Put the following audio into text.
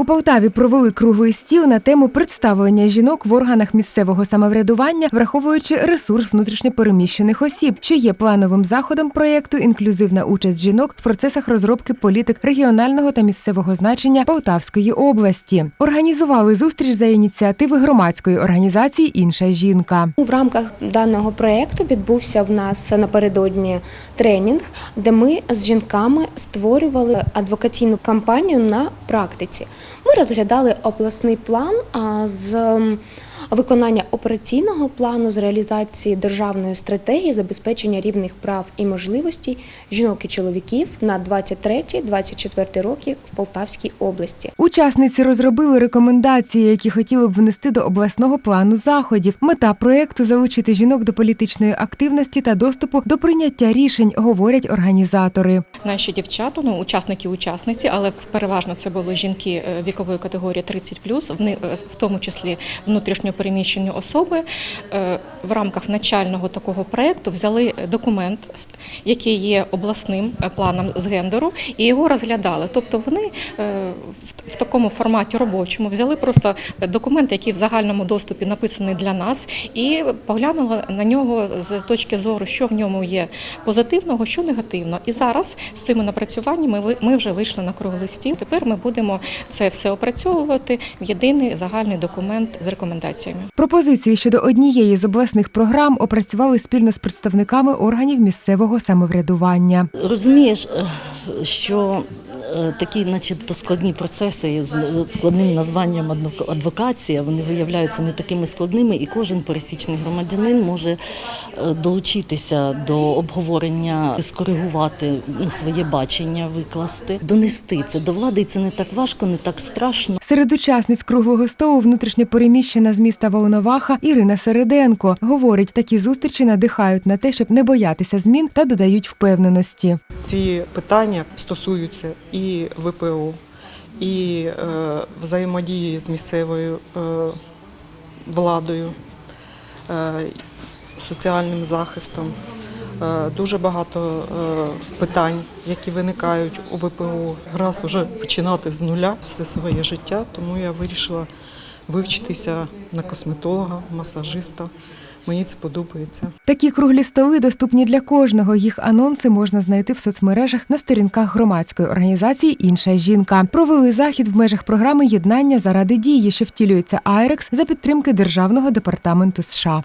У Полтаві провели круглий стіл на тему представлення жінок в органах місцевого самоврядування, враховуючи ресурс внутрішньопереміщених осіб, що є плановим заходом проєкту Інклюзивна участь жінок в процесах розробки політик регіонального та місцевого значення Полтавської області. Організували зустріч за ініціативи громадської організації Інша жінка. В рамках даного проєкту відбувся в нас напередодні тренінг, де ми з жінками створювали адвокаційну кампанію на практиці. Ми розглядали обласний план з виконання операційного плану з реалізації державної стратегії забезпечення рівних прав і можливостей жінок і чоловіків на 23-24 роки в Полтавській області. Учасниці розробили рекомендації, які хотіли б внести до обласного плану заходів. Мета проєкту залучити жінок до політичної активності та доступу до прийняття рішень, говорять організатори. Наші дівчата, ну учасники, учасниці, але переважно це були жінки е, вікової категорії 30+, в ни- е, в тому числі внутрішньопереміщені особи. Е, В рамках начального такого проєкту взяли документ, який є обласним е, планом з гендеру, і його розглядали. Тобто вони е, в- в такому форматі робочому взяли просто документ, який в загальному доступі написаний для нас, і поглянули на нього з точки зору, що в ньому є позитивного, що негативного. І зараз з цими напрацюваннями ви- ми вже вийшли на круглий стіл. Тепер ми будемо це все опрацьовувати в єдиний загальний документ з рекомендаціями. Пропозиції щодо однієї з обласних програм опрацювали спільно з представниками органів місцевого самоврядування. Розумієш, е, що такі, начебто, складні процеси з складним названням адвок- адвокація, вони виявляються не такими складними, і кожен пересічний громадянин може е, долучитися до обговорення, скоригувати ну, своє бачення, викласти, донести це до влади. І це не так важко, не так страшно. Серед учасниць круглого столу внутрішньопереміщена з міста Волноваха Ірина Середенко говорить, такі зустрічі надихають на те, щоб не боятися змін та додають впевненості. Ці питання стосуються і ВПО, і е, взаємодії з місцевою е, владою, е, соціальним захистом. Дуже багато питань, які виникають у ВПО. Раз вже починати з нуля все своє життя, тому я вирішила вивчитися на косметолога, масажиста. Мені це подобається. Такі круглі столи доступні для кожного. Їх анонси можна знайти в соцмережах на сторінках громадської організації Інша жінка. Провели захід в межах програми Єднання заради дії, що втілюється Айрекс за підтримки Державного департаменту США.